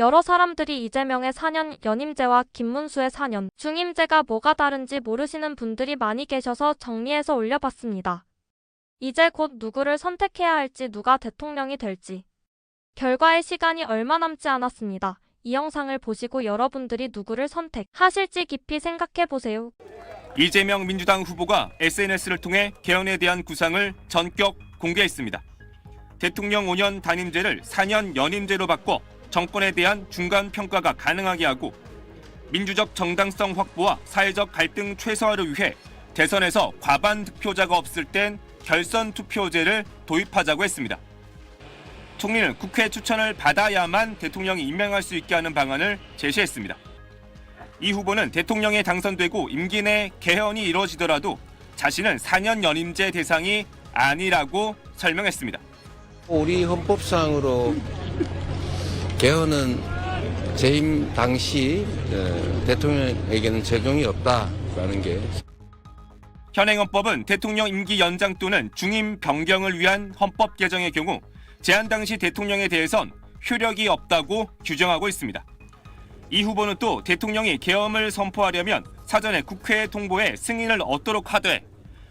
여러 사람들이 이재명의 4년 연임제와 김문수의 4년 중임제가 뭐가 다른지 모르시는 분들이 많이 계셔서 정리해서 올려봤습니다. 이제 곧 누구를 선택해야 할지 누가 대통령이 될지. 결과의 시간이 얼마 남지 않았습니다. 이 영상을 보시고 여러분들이 누구를 선택하실지 깊이 생각해 보세요. 이재명 민주당 후보가 SNS를 통해 개헌에 대한 구상을 전격 공개했습니다. 대통령 5년 단임제를 4년 연임제로 바꿔 정권에 대한 중간 평가가 가능하게 하고 민주적 정당성 확보와 사회적 갈등 최소화를 위해 대선에서 과반 득표자가 없을 땐 결선 투표제를 도입하자고 했습니다. 총리는 국회 추천을 받아야만 대통령이 임명할 수 있게 하는 방안을 제시했습니다. 이 후보는 대통령에 당선되고 임기 내 개헌이 이루어지더라도 자신은 4년 연임제 대상이 아니라고 설명했습니다. 우리 헌법상으로 개헌은 재임 당시 어, 대통령에게는 적용이 없다라는 게 현행 헌법은 대통령 임기 연장 또는 중임 변경을 위한 헌법 개정의 경우 제한 당시 대통령에 대해선 효력이 없다고 규정하고 있습니다. 이 후보는 또 대통령이 계엄을 선포하려면 사전에 국회에 통보해 승인을 얻도록 하되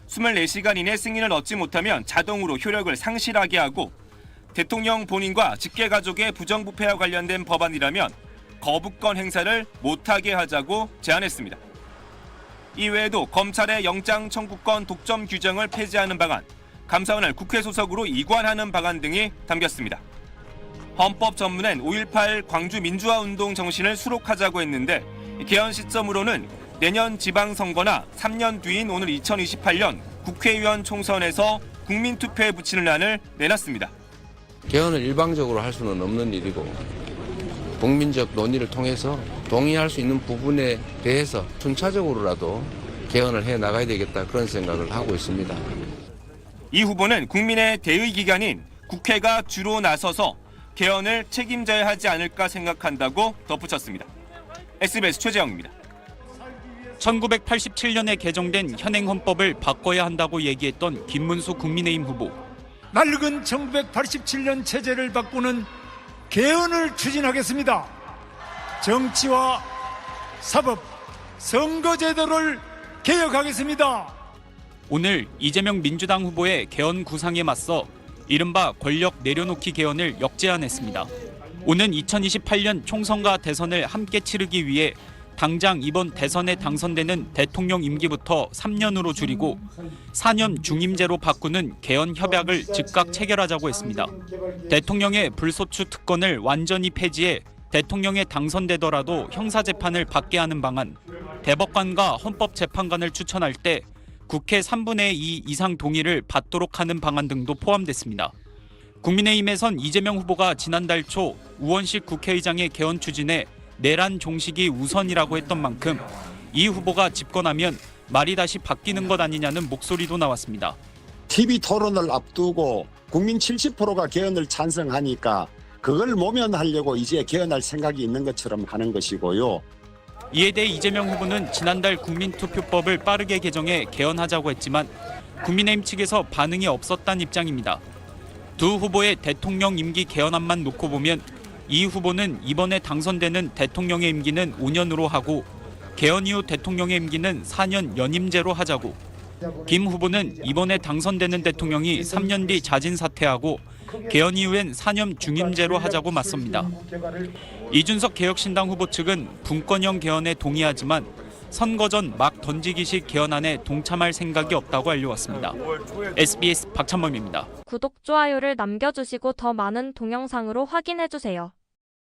24시간 이내 승인을 얻지 못하면 자동으로 효력을 상실하게 하고 대통령 본인과 직계 가족의 부정부패와 관련된 법안이라면 거부권 행사를 못하게 하자고 제안했습니다. 이외에도 검찰의 영장 청구권 독점 규정을 폐지하는 방안, 감사원을 국회 소속으로 이관하는 방안 등이 담겼습니다. 헌법 전문엔 5.18 광주 민주화 운동 정신을 수록하자고 했는데 개헌 시점으로는 내년 지방선거나 3년 뒤인 오늘 2028년 국회의원 총선에서 국민투표에 붙이는 안을 내놨습니다. 개헌을 일방적으로 할 수는 없는 일이고 국민적 논의를 통해서 동의할 수 있는 부분에 대해서 순차적으로라도 개헌을 해 나가야 되겠다 그런 생각을 하고 있습니다. 이 후보는 국민의 대의 기관인 국회가 주로 나서서 개헌을 책임져야 하지 않을까 생각한다고 덧붙였습니다. SBS 최재영입니다. 1987년에 개정된 현행 헌법을 바꿔야 한다고 얘기했던 김문수 국민의힘 후보. 낡은 1987년 체제를 바꾸는 개헌을 추진하겠습니다. 정치와 사법, 선거제도를 개혁하겠습니다. 오늘 이재명 민주당 후보의 개헌 구상에 맞서 이른바 권력 내려놓기 개헌을 역제안했습니다. 오는 2028년 총선과 대선을 함께 치르기 위해 당장 이번 대선에 당선되는 대통령 임기부터 3년으로 줄이고 4년 중임제로 바꾸는 개헌 협약을 즉각 체결하자고 했습니다. 대통령의 불소추 특권을 완전히 폐지해 대통령에 당선되더라도 형사재판을 받게 하는 방안, 대법관과 헌법재판관을 추천할 때 국회 3분의 2 이상 동의를 받도록 하는 방안 등도 포함됐습니다. 국민의힘에선 이재명 후보가 지난달 초 우원식 국회의장의 개헌 추진에 내란 종식이 우선이라고 했던 만큼 이 후보가 집권하면 말이 다시 바뀌는 것 아니냐는 목소리도 나왔습니다. TV 토론을 앞두고 국민 70%가 개헌을 찬성하니까 그걸 모면하려고 이제 개헌할 생각이 있는 것처럼 하는 것이고요. 이에 대해 이재명 후보는 지난달 국민투표법을 빠르게 개정해 개헌하자고 했지만 국민의힘 측에서 반응이 없었다는 입장입니다. 두 후보의 대통령 임기 개헌안만 놓고 보면 이 후보는 이번에 당선되는 대통령의 임기는 5년으로 하고 개헌 이후 대통령의 임기는 4년 연임제로 하자고 김 후보는 이번에 당선되는 대통령이 3년 뒤 자진 사퇴하고 개헌 이후엔 4년 중임제로 하자고 맞섭니다. 이준석 개혁신당 후보 측은 분권형 개헌에 동의하지만 선거 전 막 던지기식 개헌안에 동참할 생각이 없다고 알려왔습니다. SBS 박찬범입니다. 구독, 좋아요를 남겨주시고 더 많은 동영상으로 확인해주세요.